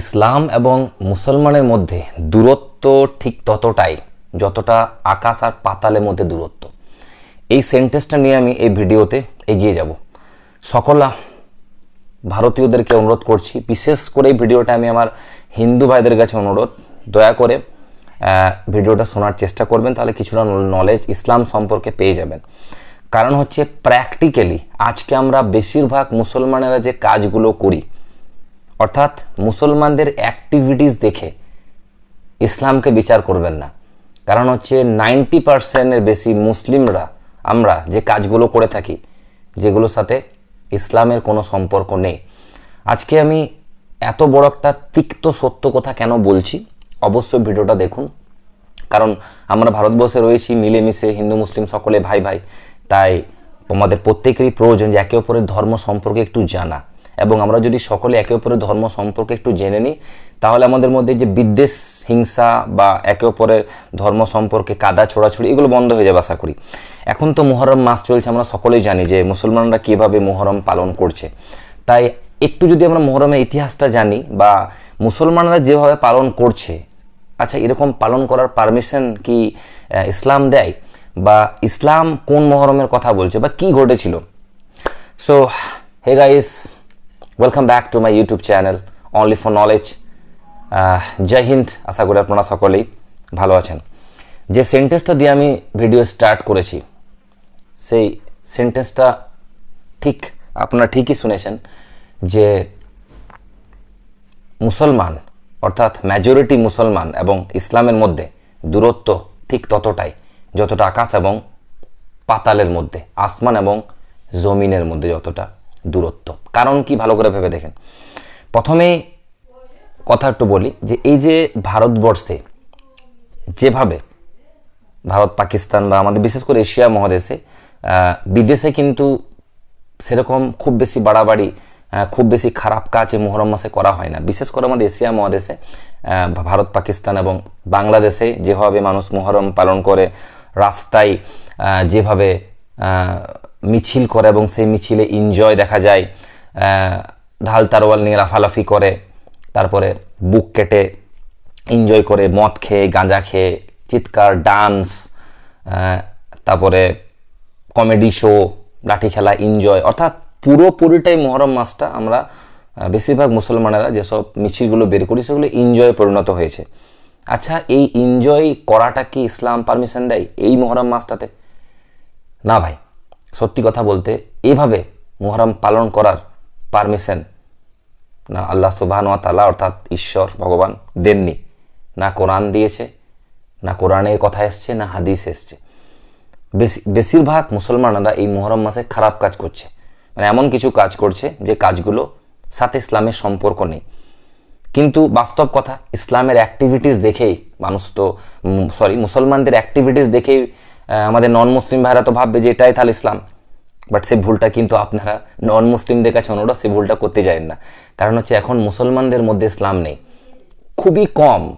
ইসলাম এবং মুসলমানের মধ্যে দূরত্ব ঠিক ততটাই যতটা আকাশ আর পাতালের মধ্যে দূরত্ব। এই সেন্টেন্সটা নিয়ে আমি এই ভিডিওতে এগিয়ে যাব। সকলা ভারতীয়দেরকে অনুরোধ করছি, বিশেষ করে এই ভিডিওটা আমি আমার হিন্দু ভাইদের কাছে অনুরোধ। দয়া করে ভিডিওটা শোনার চেষ্টা করবেন, তাহলে কিছুটা নলেজ ইসলাম সম্পর্কে পেয়ে যাবেন। কারণ হচ্ছে প্র্যাকটিক্যালি আজকে আমরা বেশিরভাগ মুসলমানেরা যে কাজগুলো করি অর্থাৎ মুসলমানদের অ্যাক্টিভিটিস দেখে ইসলামকে বিচার করবেন না। কারণ হচ্ছে নাইনটি পার্সেন্টের বেশি মুসলিমরা আমরা যে কাজগুলো করে থাকি, যেগুলোর সাথে ইসলামের কোনো সম্পর্ক নেই। আজকে আমি এত বড় একটা তিক্ত সত্য কথা কেন বলছি, অবশ্যই ভিডিওটা দেখুন। কারণ আমরা ভারতবর্ষে রয়েছি, মিলেমিশে হিন্দু, মুসলিম সকলে ভাই ভাই, তাই আমাদের প্রত্যেকেরই প্রয়োজন যে একে অপরের ধর্ম সম্পর্কে একটু জানা। এবং আমরা যদি সকলে একে অপরের ধর্ম সম্পর্কে একটু জেনে নিই, তাহলে আমাদের মধ্যে যে বিদ্বেষ, হিংসা বা একে অপরের ধর্ম সম্পর্কে কাদা, ছোড়াছুড়ি, এগুলো বন্ধ হয়ে যাবে আশা করি। এখন তো মোহরম মাস চলছে, আমরা সকলেই জানি যে মুসলমানরা কীভাবে মোহরম পালন করছে। তাই একটু যদি আমরা মোহরমের ইতিহাসটা জানি বা মুসলমানরা যেভাবে পালন করছে আচ্ছা এরকম পালন করার পারমিশন কি ইসলাম দেয়? বা ইসলাম কোন মহরমের কথা বলছে বা কি ঘটেছিল? So hey guys welcome back to my YouTube channel only for knowledge Jai Hind, আশা করি আপনারা সকলেই ভালো আছেন। যে সেন্টেন্সটা দিয়ে আমি ভিডিও স্টার্ট করেছি, সেই সেন্টেন্সটা ঠিক আপনারা ঠিকই শুনেছেন যে মুসলমান, অর্থাৎ মেজরিটি মুসলমান এবং ইসলামের মধ্যে দূরত্ব ঠিক ততটাই যতটা আকাশ এবং পাতালের মধ্যে, আসমান এবং জমিনের মধ্যে যতটা দূরত্ব। কারণ কি? ভালো করে ভেবে দেখেন। প্রথমেই কথা একটু বলি যে এই যে ভারতবর্ষে যেভাবে ভারত, পাকিস্তান বা আমাদের বিশেষ করে এশিয়া মহাদেশে বিদেশে কিন্তু সেরকম খুব বেশি বাড়াবাড়ি খুব বেশি খারাপ কাজ এই মোহরম মাসে করা হয় না। বিশেষ করে আমাদের এশিয়া মহাদেশে ভারত, পাকিস্তান এবং বাংলাদেশে যেভাবে মানুষ মোহরম পালন করে, রাস্তায় যেভাবে মিছিল করে এবং সেই মিছিলে এনজয় দেখা যায় ঢাল তারোয়াল নিয়ে লাফালাফি করে, তারপরে বুক কেটে এনজয় করে মদ খেয়ে, গাঁজা খেয়ে, চিৎকার ডান্স তারপরে কমেডি শো লাঠি খেলা এনজয় অর্থাৎ পুরোপুরিটাই মহরম মাসটা আমরা বেশিরভাগ মুসলমানেরা যেসব মিছিলগুলো বের করি সেগুলো এনজয়ে পরিণত হয়েছে। আচ্ছা এই এনজয় করাটা কি ইসলাম পারমিশন দেয় এই মহরম মাসটাতে? না ভাই। সত্যি কথা বলতে এভাবে মুহরম পালন করার পারমিশন না আল্লাহ সুবাহান তালা অর্থাৎ ঈশ্বর, ভগবান দেননি। না কোরআন দিয়েছে, না কোরআনের কথা এসছে, না হাদিস এসছে। বেশি, বেশিরভাগ মুসলমানরা এই মুহরম মাসে খারাপ কাজ করছে। মানে এমন কিছু কাজ করছে যে কাজগুলো সাথে ইসলামের সম্পর্ক নেই। কিন্তু বাস্তব কথা, ইসলামের অ্যাক্টিভিটিস দেখেই মানুষ তো সরি মুসলমানদের অ্যাক্টিভিটিস দেখেই আমাদের নন মুসলিম ভাইরা তো ভাববে যে এটাই তাহলে ইসলাম। বাট সেই ভুলটা কিন্তু আপনারা নন মুসলিমদের কাছে অনুরোধ, সেই ভুলটা করতে যাবেন না। কারণ হচ্ছে এখন মুসলমানদের মধ্যে ইসলাম নেই। খুবই কম।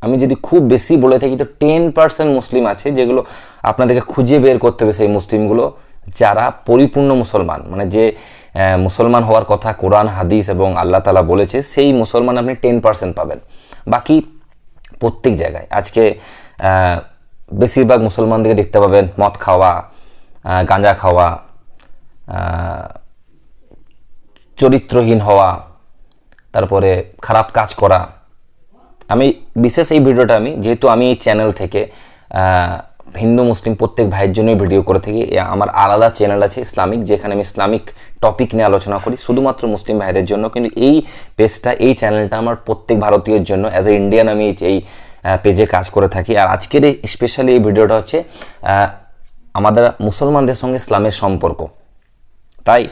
আমি যদি খুব বেশি বলে থাকি তো টেন পার্সেন্ট মুসলিম আছে যেগুলো আপনাদেরকে খুঁজে বের করতে হবে সেই মুসলিমগুলো, যারা পরিপূর্ণ মুসলমান। মানে যে মুসলমান হওয়ার কথা কোরআন, হাদিস এবং আল্লাহ তালা বলেছে, সেই মুসলমান আপনি টেন পার্সেন্ট পাবেন। বাকি প্রত্যেক জায়গায়। আজকে বেশিরভাগ মুসলমানদেরকে দেখতে পাবেন মদ খাওয়া গাঁজা খাওয়া চরিত্রহীন হওয়া, তারপরে খারাপ কাজ করা। আমি বিশেষ এই ভিডিওটা আমি, যেহেতু আমি এই চ্যানেল থেকে হিন্দু, মুসলিম প্রত্যেক ভাইয়ের জন্যই ভিডিও করে থাকি আমার আলাদা চ্যানেল আছে ইসলামিক, যেখানে আমি ইসলামিক টপিক নিয়ে আলোচনা করি, শুধুমাত্র মুসলিম ভাইদের জন্য। কিন্তু এই পেজটা এই চ্যানেলটা আমার প্রত্যেক ভারতীয়ের জন্য অ্যাজ এ ইন্ডিয়ান আমি এই- পেজে কাজ করে থাকি। আর আজকের এই স্পেশালি এই ভিডিওটা হচ্ছে আমাদের মুসলমানদের সঙ্গে ইসলামের সম্পর্ক। তাই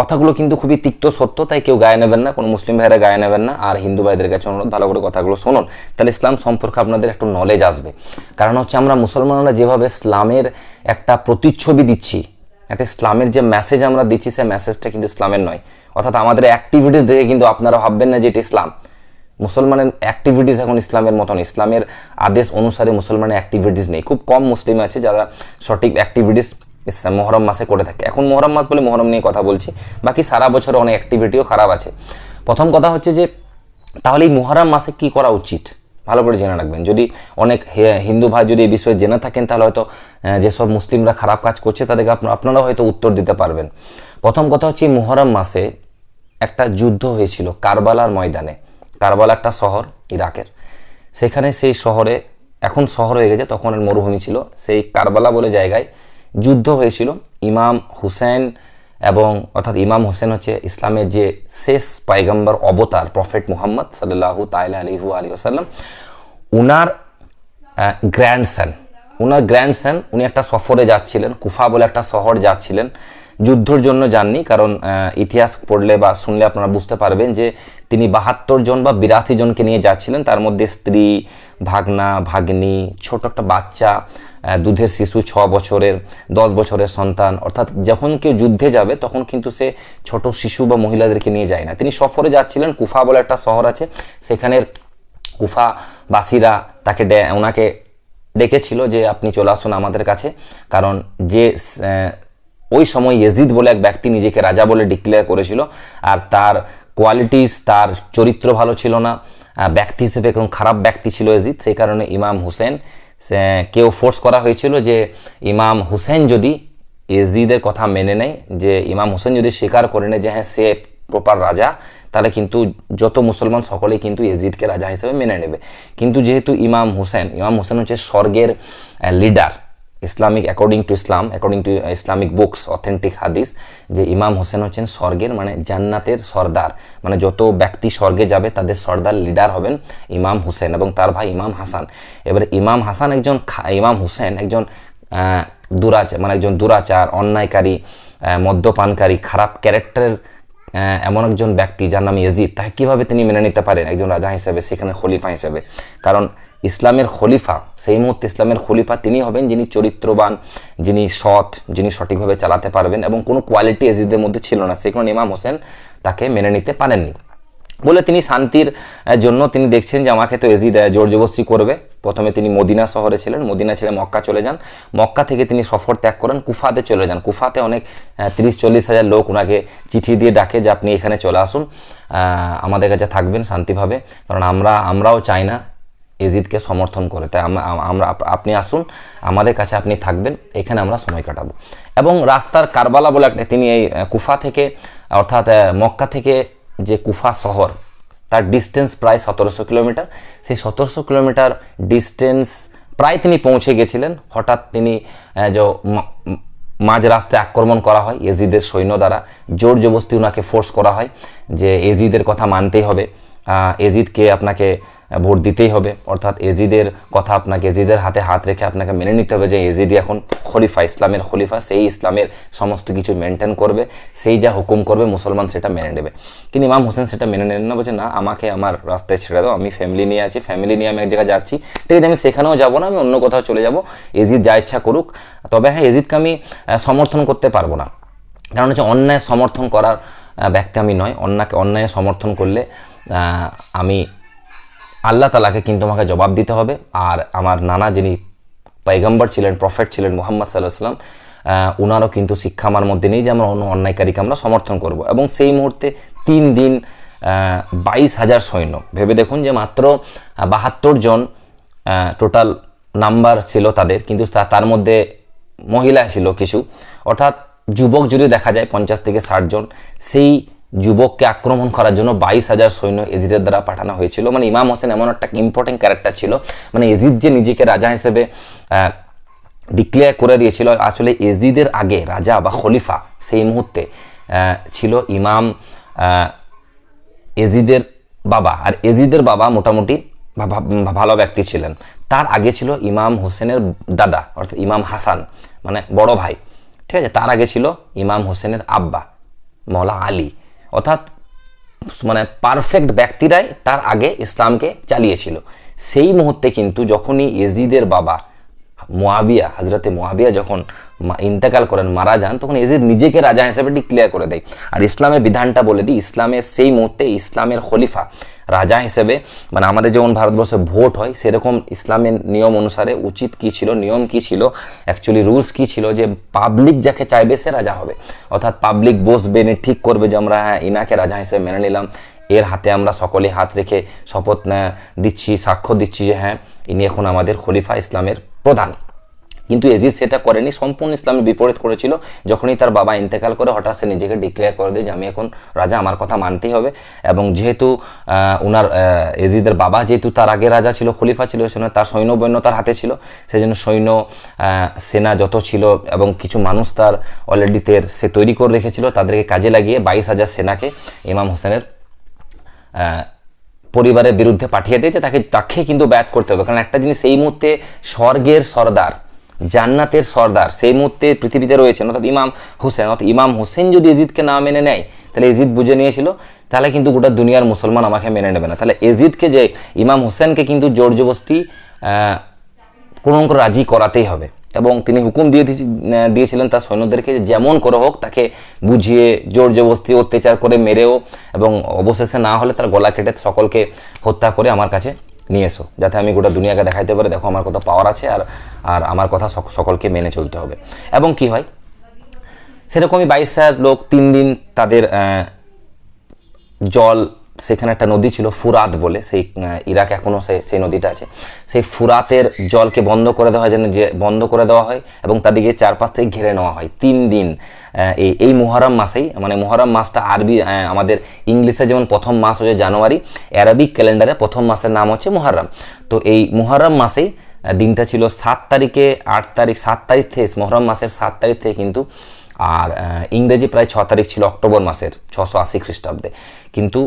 কথাগুলো কিন্তু খুবই তিক্ত সত্য, তাই কেউ গায়ে নেবেন না, কোনো মুসলিম ভাইরা গায়ে নেবেন না, আর হিন্দু ভাইদের কাছে অনুরোধ, ভালো করে কথাগুলো শুনুন। তাহলে ইসলাম সম্পর্কে আপনাদের একটু নলেজ আসবে। কারণ হচ্ছে আমরা মুসলমানরা যেভাবে ইসলামের একটা প্রতিচ্ছবি দিচ্ছি, একটা ইসলামের যে মেসেজ আমরা দিচ্ছি, সেই মেসেজটা কিন্তু ইসলামের নয়। অর্থাৎ আমাদের অ্যাক্টিভিটিস দেখে কিন্তু আপনারা ভাববেন না যে এটা ইসলাম। মুসলমানের অ্যাক্টিভিটিস এখন ইসলামের মতন। ইসলামের আদেশ অনুসারে মুসলমানের অ্যাক্টিভিটিস নেই। খুব কম মুসলিম আছে যারা সঠিক অ্যাক্টিভিটিস মহরম মাসে করে থাকে। এখন মহরম মাস বলে মহরম নিয়ে কথা বলছি। বাকি সারা বছর অনেক অ্যাক্টিভিটিও খারাপ আছে। প্রথম কথা হচ্ছে যে, তাহলে এই মুহরম মাসে কি করা উচিত? ভালো করে জেনে রাখবেন। যদি অনেক হিন্দু ভাই যদি এই বিষয়ে জেনে থাকেন, তাহলে হয়তো যেসব মুসলিমরা খারাপ কাজ করছে, তাদেরকে আপনা- আপনারা হয়তো উত্তর দিতে পারবেন। প্রথম কথা হচ্ছে, এই মুহরম মাসে একটা যুদ্ধ হয়েছিল কারবালার ময়দানে। কারবালা একটা শহর ইরাকের। সেখানে সেই শহরে, এখন শহর হয়ে গেছে, তখন মরুভূমি ছিল। সেই কারবালা বলে জায়গায় যুদ্ধ হয়েছিল। ইমাম হুসেন এবং অর্থাৎ ইমাম হোসেন হচ্ছে ইসলামের যে শেষ পাইগম্বর অবতার, প্রফেট মুহাম্মদ সাল্লাহু তাইলা আলিহু আলী আসাল্লাম উনার গ্র্যান্ডসন উনার গ্র্যান্ডসন উনি একটা সফরে যাচ্ছিলেন, কুফা বলে একটা শহর যাচ্ছিলেন। যুদ্ধর জন্য যাননি, কারণ ইতিহাস পড়লে বা শুনলে আপনারা বুঝতে পারবেন যে তিনি বাহাত্তর জন বা বিরাশি জনকে নিয়ে যাচ্ছিলেন। তার মধ্যে স্ত্রী, ভাগনা, ভাগ্নি, ছোট একটা বাচ্চা দুধের শিশু, ছ বছরের, দশ বছরের সন্তান। অর্থাৎ যখন কেউ যুদ্ধে যাবে, তখন কিন্তু সে ছোট শিশু বা মহিলাদেরকে নিয়ে যায় না। তিনি সফরে যাচ্ছিলেন, কুফা বলে একটা শহর আছে। সেখানের কুফাবাসীরা তাকে ওনাকে ডেকেছিল যে, আপনি চলে আসুন আমাদের কাছে। কারণ যে ওই সময় ইয়েজিদ বলে এক ব্যক্তি নিজেকে রাজা বলে ডিক্লেয়ার করেছিল, আর তার কোয়ালিটিস তার চরিত্র ভালো ছিল না। ব্যক্তি হিসেবে কোনো খারাপ ব্যক্তি ছিল ইয়েজিদ। সেই কারণে ইমাম হুসেন কেউ ফোর্স করা হয়েছিল যে ইমাম হুসেন যদি ইয়েজিদের কথা মেনে নেয়, যে ইমাম হুসেন যদি স্বীকার করে নেয় যে হ্যাঁ সে প্রপার রাজা, তাহলে কিন্তু যত মুসলমান সকলেই কিন্তু ইয়েজিদকে রাজা হিসেবে মেনে নেবে। কিন্তু যেহেতু ইমাম হুসেন ইমাম হুসেন হচ্ছে স্বর্গের leader Islamic according to Islam according to Islamic books authentic হাদিস যে ইমাম হোসেন হচ্ছেন স্বর্গের মানে জান্নাতের সর্দার। মানে যত ব্যক্তি স্বর্গে যাবে, তাদের সর্দার লিডার হবেন ইমাম হোসেন এবং তার ভাই ইমাম হাসান। এবারে ইমাম হাসান একজন ইমাম হোসেন একজন দুরাচার মানে একজন দুরাচার, অন্যায়কারী মদ্যপানকারী, খারাপ ক্যারেক্টারের এমন একজন ব্যক্তি যার নাম ইয়েজিদ। তাকে কীভাবে তিনি মেনে নিতে পারেন? একজন রাজা হিসেবে, সেখানে খলিফা হিসেবে। কারণ ইসলামের খলিফা, সেই মুহূর্তে ইসলামের খলিফা তিনি হবেন যিনি চরিত্রবান, যিনি সৎ, যিনি সঠিকভাবে চালাতে পারবেন এবং কোনো কোয়ালিটি এজিদের মধ্যে ছিল না। সেই কারণে ইমাম হোসেন তাকে মেনে নিতে পারেননি। বলে তিনি শান্তির জন্য তিনি দেখছেন যে আমাকে তো এজিদ জোর জবস্তি করবে। প্রথমে তিনি মদিনা শহরে ছিলেন, মদিনা ছেড়ে মক্কা চলে যান। মক্কা থেকে তিনি সফর ত্যাগ করেন, কুফাতে চলে যান। কুফাতে অনেক তিরিশ চল্লিশ হাজার লোক ওনাকে চিঠি দিয়ে ডাকে যে আপনি এখানে চলে আসুন। আমাদের কাছে থাকবেন শান্তিভাবে। কারণ আমরা, আমরাও চাই না এজিদকে সমর্থন করে। তাই আমরা আপনি আসুন, আমাদের কাছে আপনি থাকবেন, এখানে আমরা সময় কাটাবো। এবং রাস্তার কারবালা বলে একটা, তিনি এই কুফা থেকে, অর্থাৎ মক্কা থেকে যে কুফা শহর, তার ডিস্টেন্স প্রায় সতেরোশো কিলোমিটার। সেই সতেরোশো কিলোমিটার ডিস্টেন্স প্রায় তিনি পৌঁছে গেছিলেন। হঠাৎ তিনি যে মাঝ রাস্তায় আক্রমণ করা হয়, এজিদের সৈন্য দ্বারা। জোর জবস্তি ওনাকে ফোর্স করা হয় যে এজিদের কথা মানতেই হবে। এজিদকে আপনাকে ভোট দিতেই হবে। অর্থাৎ এজিদের কথা আপনাকে, এজিদের হাতে হাত রেখে আপনাকে মেনে নিতে হবে যে এজিদি এখন খলিফা, ইসলামের খলিফা, সেই ইসলামের সমস্ত কিছু মেনটেন করবে, সেই যা হুকুম করবে, মুসলমান সেটা মেনে নেবে। কিন্তু ইমাম হোসেন সেটা মেনে নেন না, বলছে, না, আমাকে আমার রাস্তায় ছেড়ে দাও, আমি ফ্যামিলি নিয়ে আছি ফ্যামিলি নিয়ে আমি এক জায়গায় যাচ্ছি। ঠিক আছে, আমি সেখানেও যাব না, আমি অন্য কোথাও চলে যাব। এজিদ যা ইচ্ছা করুক। তবে হ্যাঁ এজিদকে আমি সমর্থন করতে পারব না। কারণ হচ্ছে অন্যায় সমর্থন করার ব্যক্তি আমি নয় অন্যকে অন্যায় সমর্থন করলে আমি আল্লাহ তালাকে কিন্তু আমাকে জবাব দিতে হবে। আর আমার নানা যিনি পাইগম্বর ছিলেন প্রফেট ছিলেন মোহাম্মদ সাল্লাহ সাল্লাম আহ, উনারও কিন্তু শিক্ষা আমার মধ্যে নেই যে আমরা অন্য অন্যায়কারীকে আমরা সমর্থন করব। এবং সেই মুহূর্তে তিন দিন বাইশ হাজার সৈন্য। ভেবে দেখুন যে মাত্র বাহাত্তর জন টোটাল নাম্বার ছিল তাদের কিন্তু তার মধ্যে মহিলা ছিল কিছু। অর্থাৎ যুবক যদি দেখা যায় পঞ্চাশ থেকে ষাট জন, সেই যুবককে আক্রমণ করার জন্য বাইশ হাজার সৈন্য এজিদের দ্বারা পাঠানো হয়েছিল। মানে ইমাম হোসেন এমন একটা ইম্পর্টেন্ট ক্যারেক্টার ছিল। মানে এজিদ যে নিজেকে রাজা হিসেবে ডিক্লেয়ার করে দিয়েছিল, আসলে এজিদের আগে রাজা বা খলিফা সেই মুহূর্তে ছিল ইমাম এজিদের বাবা। আর এজিদের বাবা মোটামুটি ভালো ব্যক্তি ছিলেন। তার আগে ছিল ইমাম হোসেনের দাদা, অর্থাৎ ইমাম হাসান মানে বড় ভাই। ঠিক আছে, তার আগে ছিল ইমাম হোসেনের আব্বা মৌলা আলী। অর্থাৎ মানে পারফেক্ট ব্যক্তিরাই তার আগে ইসলামকে চালিয়েছিল। সেই মুহূর্তে কিন্তু যখনই এজিদের বাবা মোয়াবিয়া হজরতে মোয়াবিয়া যখন ইন্তেকাল করেন, মারা যান, তখন এজিদ নিজেকে রাজা হিসেবে ডিক্লেয়ার করে দেয়। আর ইসলামের বিধানটা বলে দিই, ইসলামের সেই মুহূর্তে ইসলামের খলিফা, রাজা হিসেবে মানে আমাদের যেমন ভারতবর্ষে ভোট হয়, সেরকম ইসলামের নিয়ম অনুসারে উচিত কি ছিল, নিয়ম কি ছিল অ্যাকচুয়ালি রুলস কি ছিল যে পাবলিক যাকে চাইবে সে রাজা হবে। অর্থাৎ পাবলিক বসবে, নি, ঠিক করবে যে আমরা হ্যাঁ ইনাকে রাজা হিসেবে মেনে নিলাম। এর হাতে আমরা সকলে হাত রেখে শপথ দিচ্ছি, সাক্ষ্য দিচ্ছি যে হ্যাঁ ইনি এখন আমাদের খলিফা, ইসলামের প্রধান। কিন্তু এজিদ সেটা করেনি, সম্পূর্ণ ইসলামের বিপরীত করেছিল। যখনই তার বাবা ইন্তেকাল করে, হঠাৎ সে নিজেকে ডিক্লেয়ার করে দেয় যে, আমি এখন রাজা, আমার কথা মানতেই হবে। এবং যেহেতু ওনার এজিদের বাবা যেহেতু তার আগে রাজা ছিল, খলিফা ছিল সেজন্য তার সৈন্যবৈন্য তার হাতে ছিল। সেজন্য সৈন্য সেনা যত ছিল এবং কিছু মানুষ তার অলরেডি তের সে তৈরি করে রেখেছিল, তাদেরকে কাজে লাগিয়ে বাইশ হাজার সেনাকে ইমাম হোসেনের পরিবারের বিরুদ্ধে পাঠিয়ে দিয়েছে। তাকে তাকে কিন্তু ব্যাট করতে হবে। কারণ একটা জিনিস এই মুহূর্তে স্বর্গের সর্দার জান্নাতের সর্দার। সেই মুহূর্তে পৃথিবীতে রয়েছেন অর্থাৎ ইমাম হোসেন। অর্থাৎ ইমাম হোসেন যদি এজিদকে না মেনে নেয় তাহলে এজিদ বুঝে নিয়েছিল তাহলে কিন্তু গোটা দুনিয়ার মুসলমান আমাকে মেনে নেবে না। তাহলে এজিদকে যে ইমাম হোসেনকে কিন্তু জোর জবস্তি আহ, কোনো রাজি করাতেই হবে। এবং তিনি হুকুম দিয়ে দিয়েছি- দিয়েছিলেন তার সৈন্যদেরকে যেমন করে হোক তাকে বুঝিয়ে জোর জবস্তি অত্যাচার করে মেরেও এবং অবশেষে না হলে তার গলা কেটে সকলকে হত্যা করে আমার কাছে নিয়ে এসো যাতে আমি গোটা দুনিয়াকে দেখাইতে পারি, দেখো আমার কত পাওয়ার আছে আর আর আমার কথা সক- সকলকে মেনে চলতে হবে। এবং কি হয়? সেরকমই বাইশ হাজার লোক তিন দিন তাদের জল সেখানে একটা নদী ছিল ফুরাত বলে, সেই ইরাক এখনও সেই সেই নদীটা আছে। সেই ফুরাতের জলকে বন্ধ করে দেওয়া যেন যে, বন্ধ করে দেওয়া হয় এবং তাদেরকে চারপাশ থেকে ঘিরে নেওয়া হয়। তিন দিন এই এই মুহরম মাসেই মানে মুহরম মাসটা আরবি আমাদের ইংলিশে যেমন প্রথম মাস হচ্ছে জানুয়ারি, অ্যারাবিক ক্যালেন্ডারে প্রথম মাসের নাম হচ্ছে মুহরম তো এই মুহরম মাসেই দিনটা ছিল সাত তারিখে আট তারিখ, সাত তারিখ থেকে মহরম মাসের সাত তারিখ থেকে কিন্তু, আর ইংরেজি প্রায় ছ তারিখ ছিল অক্টোবর মাসের, ছশো আশি খ্রিস্টাব্দে। কিন্তু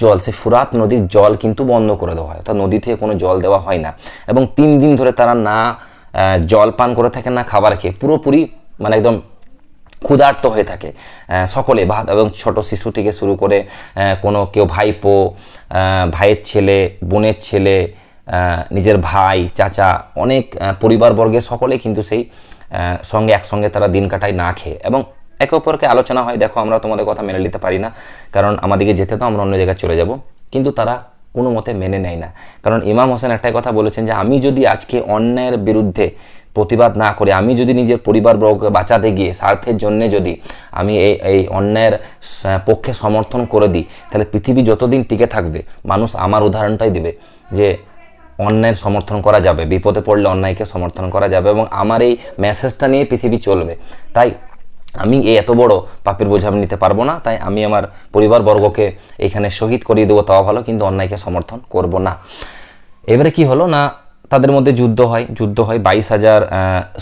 জল সে ফুরাত নদীর জল কিন্তু বন্ধ করে দেওয়া হয় অর্থাৎ নদী থেকে কোনো জল দেওয়া হয় না। এবং তিন দিন ধরে তারা না জল পান করে থাকেন না খাবার খেয়ে পুরোপুরি মানে একদম ক্ষুধার্ত হয়ে থাকে সকলে ভাত এবং ছোট শিশু থেকে শুরু করে কোনো কেউ ভাইপো ভাইয়ের ছেলে বোনের ছেলে নিজের ভাই চাচা অনেক আহ, পরিবারবর্গের সকলে কিন্তু সেই সঙ্গে একসঙ্গে তারা দিন কাটায় না খেয়ে। এবং একে অপরকে আলোচনা হয়, দেখো আমরা তোমাদের কথা মেনে নিতে পারি না, কারণ আমাদেরকে যেতে তো আমরা অন্য জায়গায় চলে যাব। কিন্তু তারা কোনো মতে মেনে নেয় না। কারণ ইমাম হোসেন একটাই কথা বলেছেন যে, আমি যদি আজকে অন্যায়ের বিরুদ্ধে প্রতিবাদ না করে, আমি যদি নিজের পরিবারবর্গকে বাঁচাতে গিয়ে, স্বার্থের জন্যে যদি আমি এই এই অন্যায়ের পক্ষে সমর্থন করে দিই, তাহলে পৃথিবী যতদিন টিকে থাকবে, মানুষ আমার উদাহরণটাই দেবে যে, অন্যায়ের সমর্থন করা যাবে, বিপদে পড়লে অন্যায়কে সমর্থন করা যাবে এবং আমার এই মেসেজটা নিয়ে পৃথিবী চলবে। তাই আমি এই এত বড় পাপের বোঝা আমি নিতে পারব না, তাই আমি আমার পরিবারবর্গকে এখানে শহীদ করিয়ে দেবো তাও ভালো, কিন্তু অন্যায়কে সমর্থন করব না। এবারে কি হলো না, তাদের মধ্যে যুদ্ধ হয় যুদ্ধ হয়, বাইশ হাজার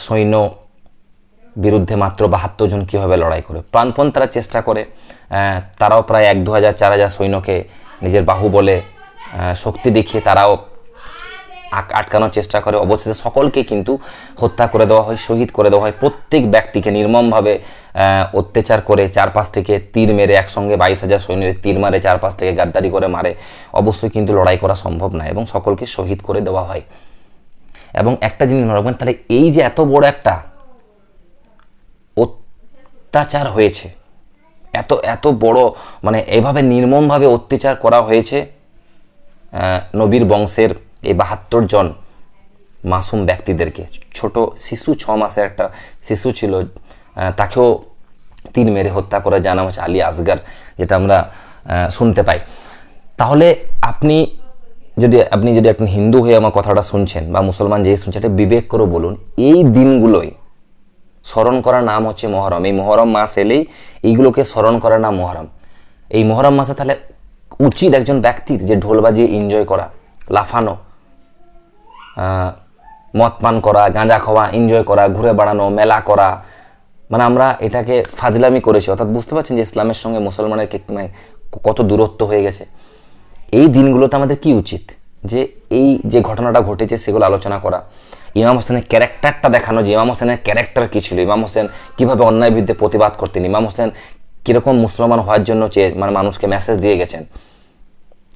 সৈন্য বিরুদ্ধে মাত্র বাহাত্তর জন কীভাবে লড়াই করে? প্রাণপণ তারা চেষ্টা করে তারাও প্রায় এক দু হাজার চার হাজার সৈন্যকে নিজের বাহু বলে শক্তি দেখিয়ে তারাও আটকানোর চেষ্টা করে। অবশেষে সকলকে কিন্তু হত্যা করে দেওয়া হয়, শহীদ করে দেওয়া হয়। প্রত্যেক ব্যক্তিকে নির্মমভাবে অত্যাচার করে চারপাশ থেকে তীর মেরে একসঙ্গে বাইশ হাজার সৈন্যের তীর মারে, চারপাশ থেকে গাদ্দারি করে মারে। অবশ্যই কিন্তু লড়াই করা সম্ভব না এবং সকলকে শহীদ করে দেওয়া হয়। এবং একটা জিনিস মনে তাহলে এই যে এত বড় একটা অত্যাচার হয়েছে, এত এত বড় মানে এভাবে নির্মমভাবে অত্যাচার করা হয়েছে নবীর বংশের এই বাহাত্তর জন মাসুম ব্যক্তিদেরকে, ছোট শিশু ছ মাসের একটা শিশু ছিল তাকেও তীর মেরে হত্যা করে জানা হচ্ছে আলী আসগার, যেটা আমরা শুনতে পাই। তাহলে আপনি যদি আপনি যদি একজন হিন্দু হয়ে আমার কথাটা শুনছেন বা মুসলমান যেই শুনছেন এটা বিবেক করে বলুন, এই দিনগুলোই স্মরণ করার নাম হচ্ছে মহরম। এই মহরম মাস এলেই এইগুলোকে স্মরণ করার নাম মহরম। এই মহরম মাসে তাহলে উচিত একজন ব্যক্তির যে ঢোল বাজিয়ে এনজয় করা, লাফানো মদ পান করা, গাঁজা খাওয়া এনজয় করা, ঘুরে বেড়ানো, মেলা করা। মানে আমরা এটাকে ফাজলামি করেছি। অর্থাৎ বুঝতে পারছেন যে ইসলামের সঙ্গে মুসলমানের মানে কত দূরত্ব হয়ে গেছে। এই দিনগুলোতে আমাদের কি উচিত? যে এই যে ঘটনাটা ঘটেছে সেগুলো আলোচনা করা। ইমাম হোসেনের ক্যারেক্টারটা দেখানো যে ইমাম হোসেনের ক্যারেক্টার কী ছিল? ইমাম হোসেন কীভাবে অন্যায় বিরুদ্ধে প্রতিবাদ করতেন? ইমাম হোসেন কীরকম মুসলমান হওয়ার জন্য চেয়ে মানে মানুষকে মেসেজ দিয়ে গেছেন?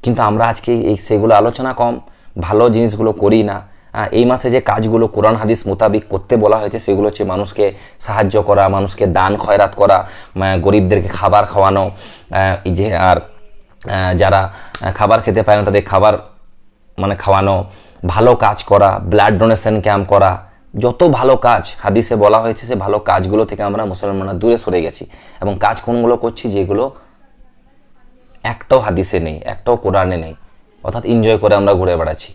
কিন্তু আমরা আজকে এই সেগুলো আলোচনা কম, ভালো জিনিসগুলো করি না। এই মাসে যে কাজগুলো কোরআন হাদিস মোতাবিক করতে বলা হয়েছে, সেগুলো হচ্ছে মানুষকে সাহায্য করা, মানুষকে দান, খয়রাত করা গরিবদেরকে খাবার খাওয়ানো যে আর যারা খাবার খেতে পারে না তাদের খাবার মানে খাওয়ানো, ভালো কাজ করা ব্লাড ডোনেশন ক্যাম্প করা, যত ভালো কাজ হাদিসে বলা হয়েছে, সে ভালো কাজগুলো থেকে আমরা মুসলমানরা দূরে সরে গেছি। এবং কাজ কোনগুলো করছি যেগুলো একটাও হাদিসে নেই, একটাও কোরআনে নেই, অর্থাৎ এনজয় করে আমরা ঘুরে বেড়াচ্ছি।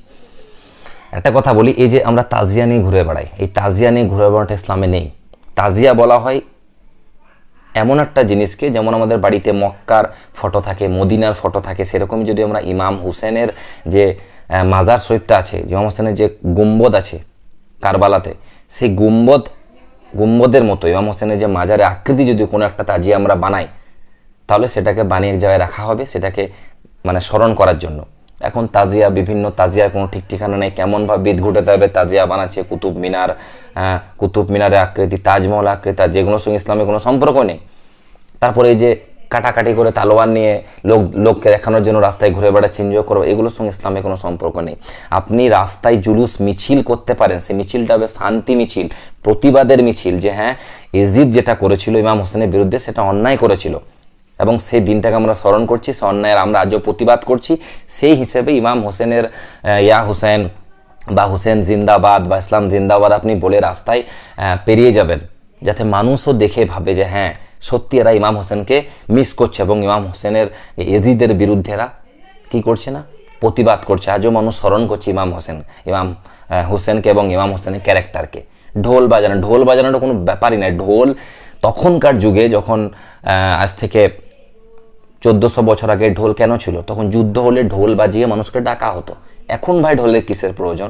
একটা কথা বলি, এই যে আমরা তাজিয়া নিয়ে ঘুরে বেড়াই, এই তাজিয়া নিয়ে ঘুরে বেড়াটা ইসলামে নেই। তাজিয়া বলা হয় এমন একটা জিনিসকে, যেমন আমাদের বাড়িতে মক্কার ফটো থাকে, মদিনার ফটো থাকে, সেরকমই যদি আমরা ইমাম হুসেনের যে মাজার শরীফটা আছে ইমাম হোসেনের যে গুম্বদ আছে, কারবালাতে, সেই গুম্বদ, গুম্বদের মতো ইমাম হোসেনের যে মাজারে আকৃতি যদি কোনো একটা তাজিয়া আমরা বানাই, তাহলে সেটাকে বানিয়ে এক জায়গায় রাখা হবে, সেটাকে মানে স্মরণ করার জন্য। এখন তাজিয়া বিভিন্ন তাজিয়ার কোনো ঠিক ঠিকানা নেই। কেমনভাবে বিদ ঘুটাতে হবে তাজিয়া বানাচ্ছে কুতুব মিনার আহ, কুতুব মিনারের আকৃতি তাজমহল আকৃতি যেগুলোর সঙ্গে ইসলামের কোনো সম্পর্ক নেই। তারপরে এই যে কাটাকাটি করে তালোয়ার নিয়ে লোক লোককে দেখানোর জন্য রাস্তায় ঘুরে বেড়াচ্ছে এনজয় করব এগুলোর সঙ্গে ইসলামের কোনো সম্পর্ক নেই। আপনি রাস্তায় জুলুস মিছিল করতে পারেন সেই মিছিলটা হবে শান্তি মিছিল প্রতিবাদের মিছিল যে হ্যাঁ এজিদ যেটা করেছিল ইমাম হোসেনের বিরুদ্ধে সেটা অন্যায় করেছিল। এবং সেই দিনটাকে আমরা স্মরণ করছি সে অন্যায়ের আমরা আজও প্রতিবাদ করছি। সেই হিসেবে ইমাম হোসেনের ইয়া হোসেন বা হোসেন জিন্দাবাদ বা ইসলাম জিন্দাবাদ আপনি বলে রাস্তায় পেরিয়ে যাবেন, যাতে মানুষও দেখে ভাবে যে হ্যাঁ সত্যি এরা ইমাম হোসেনকে মিস করছে এবং ইমাম হোসেনের এজিদের বিরুদ্ধে এরা কী করছে না? প্রতিবাদ করছে। আজও মানুষ স্মরণ করছে ইমাম হোসেন, ইমাম হোসেনকে এবং ইমাম হোসেনের ক্যারেক্টারকে ঢোল বাজানো, ঢোল বাজানোটা কোনো ব্যাপারই নয়। ঢোল তখনকার যুগে যখন আজ থেকে চোদ্দোশো বছর আগে ঢোল কেন ছিল? তখন যুদ্ধ হলে ঢোল বাজিয়ে মানুষকে ডাকা হতো। এখন ভাই ঢোলের কিসের প্রয়োজন?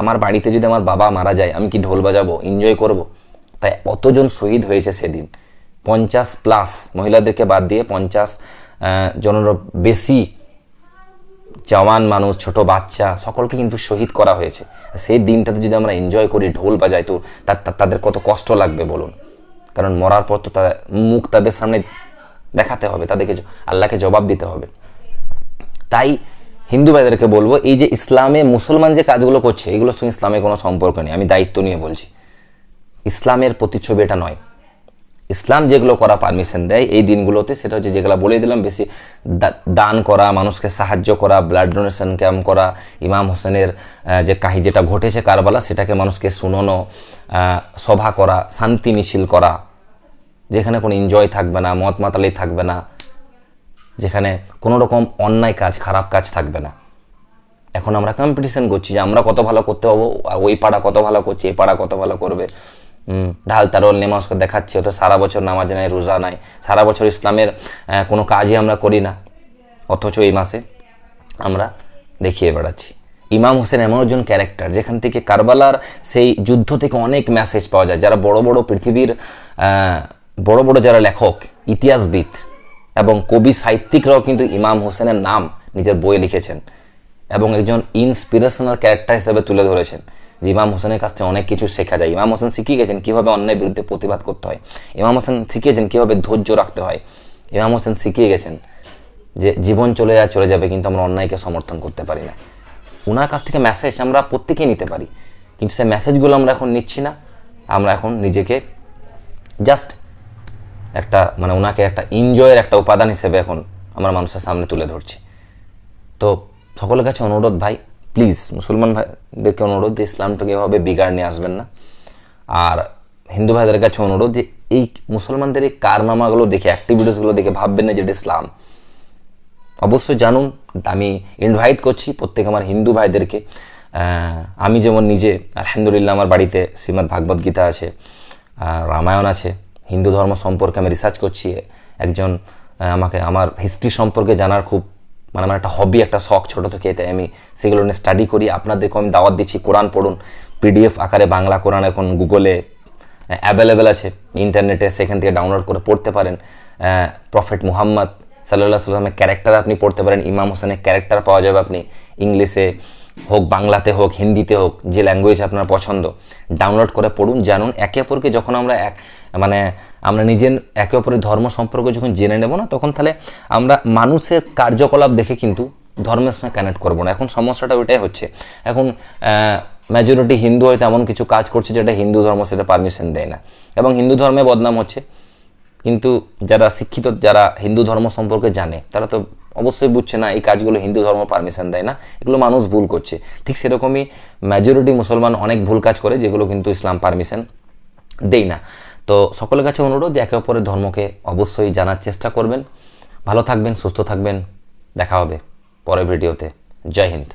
আমার বাড়িতে যদি আমার বাবা মারা যায় আমি কি ঢোল বাজাবো? এনজয় করব। তাই কতজন শহীদ হয়েছে সেদিন? পঞ্চাশ প্লাস মহিলাদেরকে বাদ দিয়ে পঞ্চাশ আহ, জনেরও বেশি জওয়ান মানুষ ছোট বাচ্চা সকলকে কিন্তু শহীদ করা হয়েছে। সেই দিনটাতে যদি আমরা এনজয় করি ঢোল বাজাই তো তাদের কত কষ্ট লাগবে বলুন? কারণ মরার পর তো মুখ তাদের সামনে দেখাতে হবে, তাদেরকে আল্লাহকে জবাব দিতে হবে। তাই হিন্দু ভাইদেরকে বলব, এই যে ইসলামে মুসলমান যে কাজগুলো করছে এগুলোর সঙ্গে ইসলামের কোনো সম্পর্ক নেই, আমি দায়িত্ব নিয়ে বলছি। ইসলামের প্রতিচ্ছবি এটা নয়। ইসলাম যেগুলো করা পারমিশন দেয়, এই দিনগুলোতে সেটা হচ্ছে যেগুলো বলে দিলাম, বেশি দান করা, মানুষকে সাহায্য করা ব্লাড ডোনেশন ক্যাম্প করা, ইমাম হোসেনের যে কাহি যেটা ঘটেছে কারবালা, সেটাকে মানুষকে শুনোনো সভা করা, শান্তি মিছিল করা যেখানে কোনো এনজয় থাকবে না মত মাতালি থাকবে না, যেখানে কোনো রকম অন্যায় কাজ, খারাপ কাজ থাকবে না। এখন আমরা কম্পিটিশন করছি যে আমরা কত ভালো করতে পারব ওই পাড়া কত ভালো করছে, এই পাড়া কত ভালো করবে। ঢাল তারল নেমাজকে দেখাচ্ছে তো সারা বছর নামাজ নাই, রোজা নাই। সারা বছর ইসলামের কোনো কাজই আমরা করি না। অথচ এই মাসে আমরা দেখিয়ে বেড়াচ্ছি। ইমাম হোসেন এমন একজন ক্যারেক্টার যেখান থেকে কারবালার সেই যুদ্ধ থেকে অনেক মেসেজ পাওয়া যায়। যারা বড় বড় পৃথিবীর বড় বড় যারা লেখক, ইতিহাসবিদ এবং কবি সাহিত্যিকরাও কিন্তু ইমাম হোসেনের নাম নিজের বইয়ে লিখেছেন এবং একজন ইন্সপিরেশনাল ক্যারেক্টার হিসেবে তুলে ধরেছেন যে ইমাম হোসেনের কাছ থেকে অনেক কিছু শেখা যায়। ইমাম হোসেন শিখিয়ে গেছেন কীভাবে অন্যায়ের বিরুদ্ধে প্রতিবাদ করতে হয়। ইমাম হোসেন শিখিয়েছেন কীভাবে ধৈর্য রাখতে হয়। ইমাম হোসেন শিখিয়ে গেছেন যে জীবন চলে যায়, চলে যাবে কিন্তু আমরা অন্যায়কে সমর্থন করতে পারি না। ওনার কাছ থেকে মেসেজ আমরা প্রত্যেকেই নিতে পারি। কিন্তু সেই মেসেজগুলো আমরা এখন নিচ্ছি না। আমরা এখন নিজেকে জাস্ট একটা মানে ওনাকে একটা এনজয়ের একটা উপাদান হিসেবে এখন আমরা মানুষের সামনে তুলে ধরছি। তো সকলের কাছে অনুরোধ ভাই প্লিজ মুসলমান ভাইদেরকে অনুরোধ যে ইসলামটাকে এভাবে বিগাড় নিয়ে আসবেন না। আর হিন্দু ভাইদের কাছে অনুরোধ যে এই মুসলমানদের এই কারনামাগুলো দেখে অ্যাক্টিভিটিসগুলো দেখে ভাববেন না যেটা ইসলাম। অবশ্যই জানুন, আমি ইনভাইট করছি প্রত্যেক আমার হিন্দু ভাইদেরকে। আমি যেমন নিজে, আলহামদুলিল্লাহ, আমার বাড়িতে শ্রীমদ্ ভাগবত গীতা আছে রামায়ণ আছে হিন্দু ধর্ম সম্পর্কে আমি রিসার্চ করছি, একজন আমাকে, আমার হিস্ট্রি সম্পর্কে জানার খুব মানে আমার একটা হবি একটা শখ ছোটো থেকে, তাই আমি সেগুলো নিয়ে স্টাডি করি। আপনাদেরকে আমি দাওয়াত দিচ্ছি, কোরআন পড়ুন। পিডিএফ আকারে বাংলা কোরআন এখন গুগলে অ্যাভেলেবেল আছে। ইন্টারনেটে সেখান থেকে ডাউনলোড করে পড়তে পারেন। প্রফেট মুহাম্মদ সাল্লাহ সাল্লামের ক্যারেক্টার আপনি পড়তে পারেন। ইমাম হোসেনের ক্যারেক্টার পাওয়া যাবে আপনি। ইংলিশে হোক, বাংলাতে হোক, হিন্দিতে হোক, যে ল্যাঙ্গুয়েজ আপনার পছন্দ। ডাউনলোড করে পড়ুন, জানুন। একে অপরকে যখন আমরা এক মানে আমরা নিজের একে অপরের ধর্ম সম্পর্কে যখন জেনে নেব না, তখন তাহলে আমরা মানুষের কার্যকলাপ দেখে কিন্তু ধর্মের সঙ্গে কানেক্ট করব না। এখন সমস্যাটা ওইটাই হচ্ছে। এখন মেজরিটি হিন্দু হয়তো এমন কিছু কাজ করছে যেটা হিন্দু ধর্ম সেটা পারমিশন দেয় না। এবং হিন্দু ধর্মে বদনাম হচ্ছে। কিন্তু যারা শিক্ষিত, যারা হিন্দু ধর্ম সম্পর্কে জানে, তারা তো অবশ্যই বুঝছে না, এই কাজগুলো হিন্দু ধর্ম পারমিশন দেয় না। এগুলো মানুষ ভুল করছে। ঠিক সেরকমই মেজরিটি মুসলমান অনেক ভুল কাজ করে, যেগুলো কিন্তু ইসলাম পারমিশন দেই না। তো সকলের কাছে অনুরোধ যে একে অপরের ধর্মকে অবশ্যই জানার চেষ্টা করবেন। ভালো থাকবেন, সুস্থ থাকবেন। দেখা হবে পরের ভিডিওতে। জয় হিন্দ।